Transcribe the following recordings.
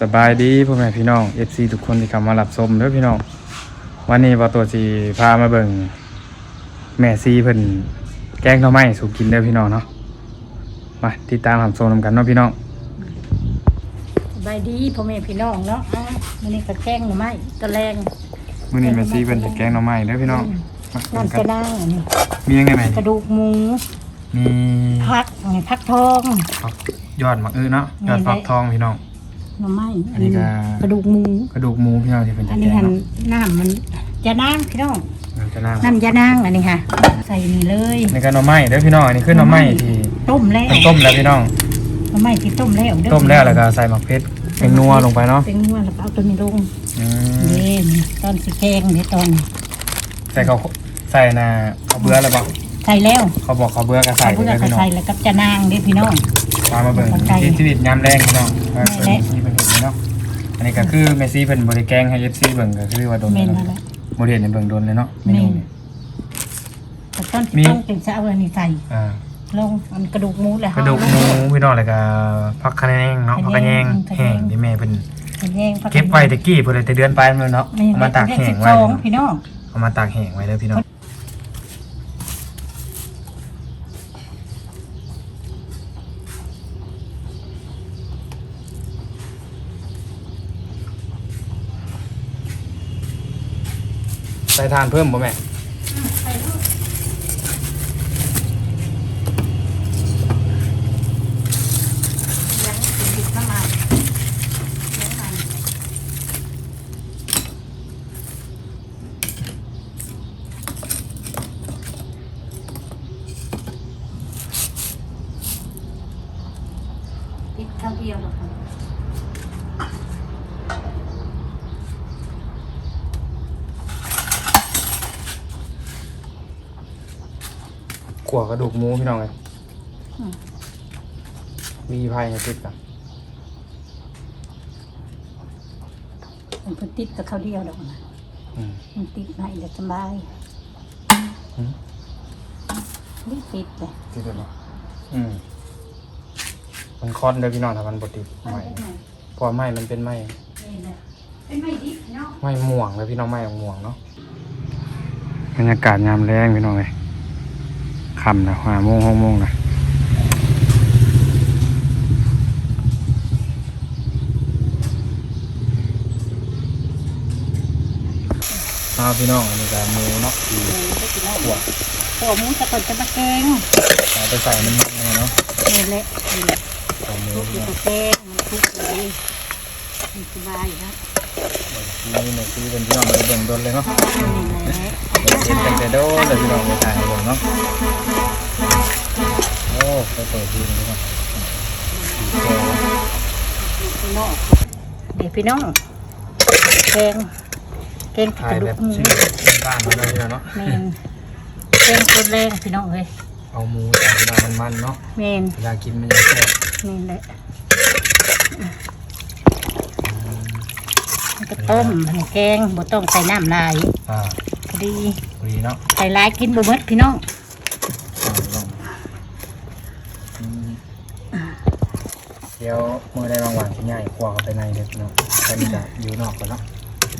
สบายดีพ่อแม่พี่น้อง FC ทุกคนที่เข้ามารับชมเด้อพี่น้อง วันนี้บ่ตัวสิพามาเบิ่งแม่ซีเพิ่นแกงหน่อไม้สู่กินเด้อพี่น้องเนาะ มาติดตามรับชมนำกันเนาะพี่น้อง สบายดีพ่อแม่พี่น้องเนาะอะมื้อนี้ก็แกงหน่อไม้ตะแรงมื้อนี้แม่ซีเพิ่นจะแกงหน่อไม้เด้อพี่น้องมาเบิ่งน้ำกักระนด้างอันนี้มียังไงแม่กระดูกหมูมีผักอันนี้ผักทองผักยอดมะอื้อเนาะยอดฟักทองพี่น้อง หน่อไม้อันนี้ก็ กระดูกหมู กระดูกหมูพี่น้องที่เพิ่นอัจะนแกนี้งหั่นเนาะน้ำมันยานางพี่น้องน้ำจะน้ำน้ำยานางอันนี้ค่ะ ใส่นี่เลยนี่ก็หน่อไม้เด้อพี่น้องอันนี้คือหน่อไม้ที่ต้มแล้วต้มแล้วพี่น้อง หน่อไม้ที่ต้มแล้วเด้อต้มแล้วแล้วก็ใส่หมักเพชรเป็นนัวลงไปเนาะเป็นนัวแล้วก็เอาตัวนี้ลงอืมนี่ตอนสิแกงนี่ตอนใส่เขาใส่นะเขาเบื่อแล้วบอกใส่แล้วเขาบอกเขาเบื่อก็ใส่เอาไปเพื่อเลยพี่น้องใส่แล้วกับยานางเด้อพี่น้อง ตามมาเบิ่งเข้าใจที่ชีวิตยามแรงพี่น้องว่าแม่เพิ่นและ เมซี่เพิ่นเห็นเนาะ อันนี้ก็คือเมซี่เพิ่นบริแกงให้เอฟซีเบิ่งก็คือว่าโดนเมเลยนเนาะนั่นแหละบริเห็นในเบิ่งโดนเลยเนาะเมนูนี้แต่ตอนที่มี ต้องเป็นจะเอาอันนี้ใส่อ่า ลงอันกระดูกหมูเลยกระดูกหมูพี่น้องแล้วก็ผักคะแนงเนาะผักกระแยงกระแยงแห้งที่แม่เพิ่นเป็นแยงผัเก็บไว้ตะกี้เพิ่นเลยแต่เดือนไปมันเนาะไม่เอามาตากแห้งไว้สิบสองพี่น้อง เอามาตากแห้งไว้เด้อพี่น้อง ใส่ทานเพิ่มบ่แม่ยังเป็นดิบน้ำมันน้ำมันติดข้าวเดียวหรอคะ ขั่วกระดูกหมูพี่น้องเลยอืม มีไผ่ให้ติดกันมันเพิ่นติดกับข้าวเดียวดอกนะอืม มันติดให้เดี๋ยวสบายอืม นี่ติดเลยติดเลยบ่อืมมันคอนเด้อพี่น้องถ้ามันบ่ติดไม้เพอไม้มันเป็นไม้เป็นไม่ดิบเนาะไม้ม่วงเลยพี่น้องไม้ม่วงเนาะบรรยากาศยามแรงพี่น้องเลย ค่ำนะห้าโมงหกโมงนะเอาพี่น้องอันนี้ก็หมูเนาะที่เออได้กินแล้วขั่วหัวหมูจะก่อนจะมาแกงเอาไปใส่มันมันเนาะนี่แหละนี่แหละใส่หมูทุกพี่ที่น้องแกงมันทุกเลยมันสบายนะ นี่เนี่ยคือเป็นพี่น้องเลยเบิ่งโดนเลยเนาะนี่แหละเบิ่งเห็นตั้งแต่โดนเลยพี่น้องเลยถ่ายให้เบิ่งเนาะโอ้ไปเปิดทีนึงพี่น้องพี่น้องเดี๋ยวพี่น้องแกงแกงกถ่ายระดูแบกบหมูชื่อบ้านๆเลยพี่น้องเนาะเมนแกงตัวแรงพี่น้องเลยเอาหมูใส่พี่น้องมันๆเนาะเมนเวลากินมันจะแซ่บนี่แหละมัน ก็ต้มให้แกงบ่ต้องใส่น้ำลายอ่าพอดีพอดีเนาะใส่ลายกินบ่หมดพี่น้องเอาลองอืมเดี๋ยวมือได้บางวันที่ง่ายครัวเข้าไปในเลยพี่น้องแค่นี้จะอยู่นอกก่อนเนาะ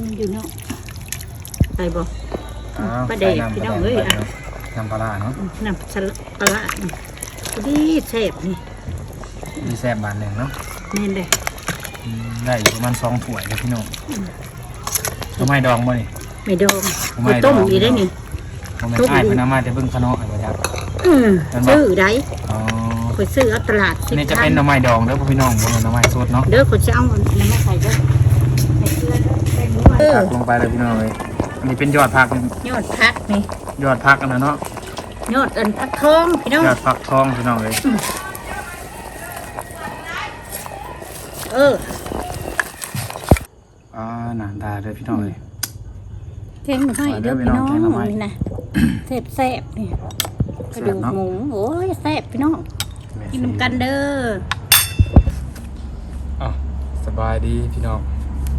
มันอยู่เนาะใส่บ่ อ้าวปลาแดกใส่น้ำพี่ปลาน้องแดเอ้ยกอะน้ำปลาร้าเนาะน้ำสลัดปลาร้านี่พอดีแซ่บนี่มีแซ่บบานหนึ่งเนาะนี่เลยอืม ได้อยู่ประมาณสองถ้วยเลยพี่น้องทำไมดองบ่นี่ไม่ดองทำไมบ่ต้มดองอีได้นี่ทำไมอ้ายเพิ่นเอามาแต่เบิ่งขะเนาะอะไรครับอืมเห็นบ่ซื้อได้อ๋อไปซื้อเอาตลาดนี่จะเป็นหน่อไม้ดองเด้อพี่น้องบ่แม่นหน่อไม้สดเนาะเด้อคนจะเอาอันนี้มาใส่เด้อใส่เกลือเด้อใส่หมูเออผักลงไปเลยพี่น้องเลยอันนี้เป็นยอดผักยอดพักนี่ยอดผักอันนั้นเนาะยอดอันพักทองพี่น้องยอดผักทองพี่น้องเลย เอออ่าหน้าตาเด้อพี่น้องเลยแกงหน่อไม้เด้อพี่น้องนี่นะแซ่บแซ่บๆนี่กระดูกหมูโอ้ยแซ่บพี่น้องกินน้ำกันเด้ออะสบายดีพี่น้อง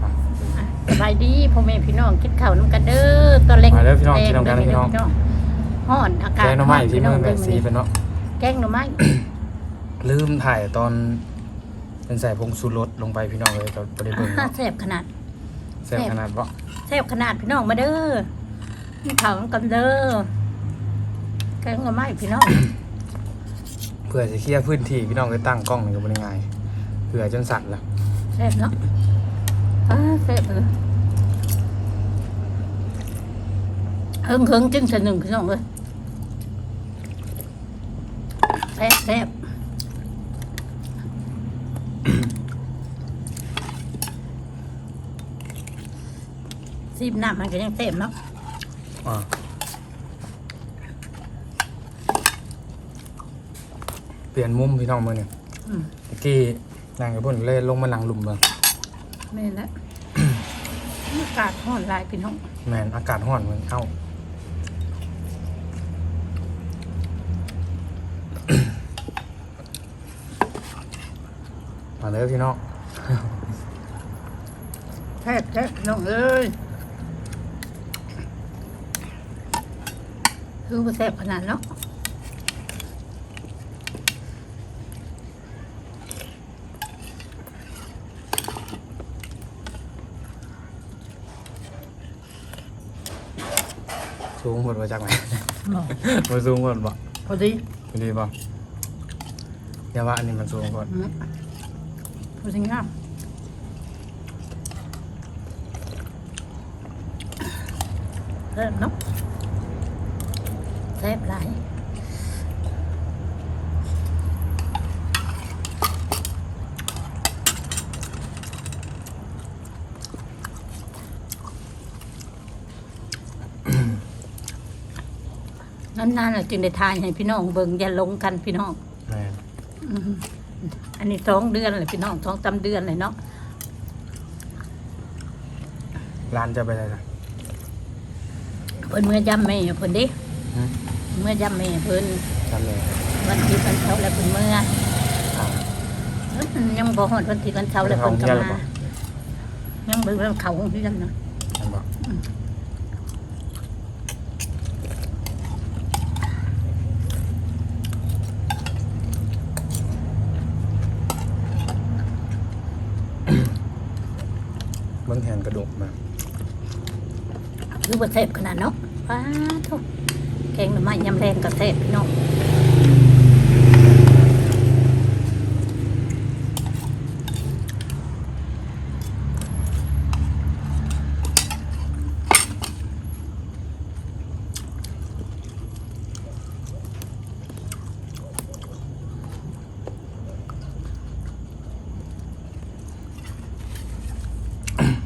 อะอะสบายดีพ่อแม่พี่น้องกินข้าวน้ำกันเด้อตอนเล็กมาเด้อพี่น้องกินน้ำกันแดพี่น้องฮ้อนอากาศแกงหน่อไม้ฮ้ที่มือแม่พี่ซีน้องเป็นเนาะแกงหน่อไม้ลืมถ่ายตอน เป็นใส่ผงชูรสลงไปพี่น้องเลยก็บ่ได้เบิ่งอ่าเนาะแซ่บขนาดแซ่บขนาดบ่แซ่บขนาดพี่น้องมาเด้อมีเผากันเด้อแกงกับไม้พี่น้องเพื่อจะเคลียร์พื้นที่พี่น้องเลยตั้งกล้องนี่ก็บ่ได้ง่ายเผื่อจนสั่นละแซ่บเนาะอ่าแซ่บเลยเฮิงเฮิงจึงจะหนึ่งพี่น้องเลยแซ่บแซ่บ ซีบน้ำมันก็ยังแซ่บเนาะอ่าเปลี่ยนมุมพี่น้องมื้อนี้อืมตะกี้นั่งอยู่บนเลยลงมานั่งหลุมเบิ่งไม่ละ อากาศร้อนหลายพี่น้องแม่นอากาศร้อนเหมือนเอ้า มาเลยพี่น้องแซ่บแซ่บพี่น้องเอ้ย คือว่าแซ่บขนาดเนาะสูงหมดมาจากไหนบอกมาสูงหมดบ่พอดีพอดีบ่อย่าว่าอันนี้มันสูงก่อนอืมพอดีงามแซ่บเนาะ แซ่บหลายนานๆน่ะจึงได้ทานให้พี่น้องเบิ่งอย่าหลงกันพี่น้องแม่นอืมอันนี้สองเดือนเลยพี่น้องสองจำเดือนเลยเนาะร้านจะไปไหนล่ะเพิ่นเมื่อยำแม่เพิ่นเดิหืม เมื่อยำแม่เพิ่นจำเลยวันที่วันเสาร์แล้วเพิ่นเมื่ออ่าเอ้ยยังบ่ฮอดวันที่วันเสาร์แล้วเพิ่นก็เพิ่นเข้าโรงเรียนหรือเปมาล่ายังเบิ่งแล้วเขาของพี่จังนะอันบ่เบิ่งแทนกระดูกมาคือบ่แซ่บขนาดเนาะป้าโทษแก งหน่อไม้ยำแรงก็แซ่บพี่น้อง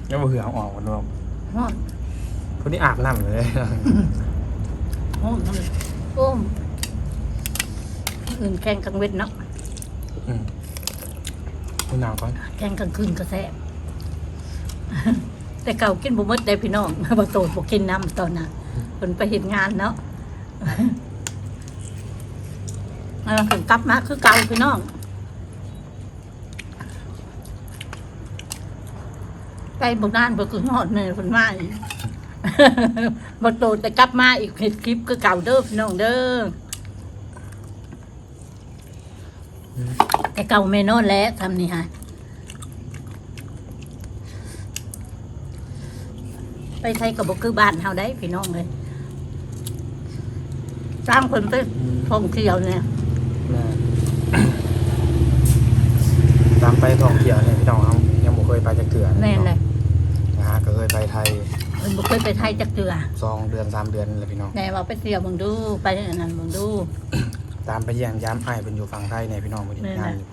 ยังบ่เหือเอาออกกันบ่ฮ้อนคนนี้อาบน้ำเลย ฮ้อนเลยโอ้มอื่นแกงกลางเว้นเนาะอืมคุณนาวก่อนแกงกลางคืนก็แซ่บแต่เก่ากินบ่หมดได้พี่น้องบ่โตดบ่กินน้ำตอนน่ะเพิ่นไปเฮ็ดงานเนาะเออเพิ่นกลับมาคือเก่าพี่น้องไปบ่นานบ่คือฮอดเพิ่นมาอีก บ่โตดแต่กลับมาอีกเฮ็ดคลิปคือเก่าเด้อพี่น้องเด้ออแต่เก่าแม่นอนแล้วทำนี่ฮะไปใช้กับบคือบ้านเฮาได้พี่น้องเลยสร้างคนไปท่องเที่ยวเนี่ยแม่ตามไปท่องเที่ยวเนี่ยพี่น้องครับยังบ่เคยไปจักเทื่อแน่นเลย นะฮะก็เคยไปไทยเพิ่นบ่เคยไปไทยจักเทื่อสองเดือนสามเดือนนี่แหละพี่น้องแน่ว่าไปเที่ยวเบิ่งดูไปอันนั้นเบิ่งดู ตามไปเยี่ยมยามไอ้ายเป็นอยู่ฝั่งไทยเนี่ยพี่น้องบ่ได้แม่น งานนะอยู่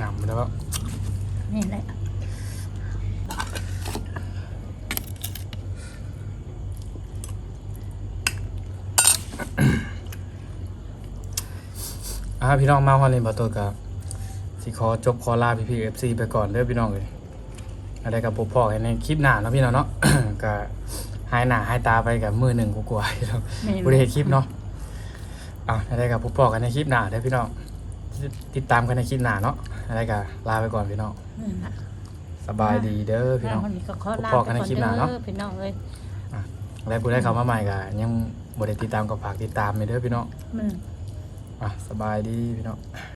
งามแล้วก็ นี่แหละ อ่าพี่น้องมาฮอลเลนบ่ตัวกับสิขอจบขอลาพี่พี่ FC ไปก่อนเด้อพี่น้องเอ้ยอะไรกับพบพ่อกันในคลิปหน้าเนาะพี่น้องเนาะ ก็หายหน้าหายตาไปกับมือหนึ่งกว่าๆพี่น้องนี่บริเฮ็ดคลิปเนาะอะอะไรกับผู้ปอกันในคลิปหน้าเด้อพี่น้องติดตามกันในคลิปหน้าเนาะอะไรกับลาไปก่อนพี่น้องนั่นน่ะสบายดีเด้อพี่น้องวันนี้ก็ขอลาพบกันในคลิปหน้าเนาะด้อพี่น้องเอ้ยและผู้ได้เข้ามาใหม่ก็ยังบ่ได้ติดตามก็ฝากติดตามไปเด้อพี่น้องอืม อะสบายดีพี่น้อง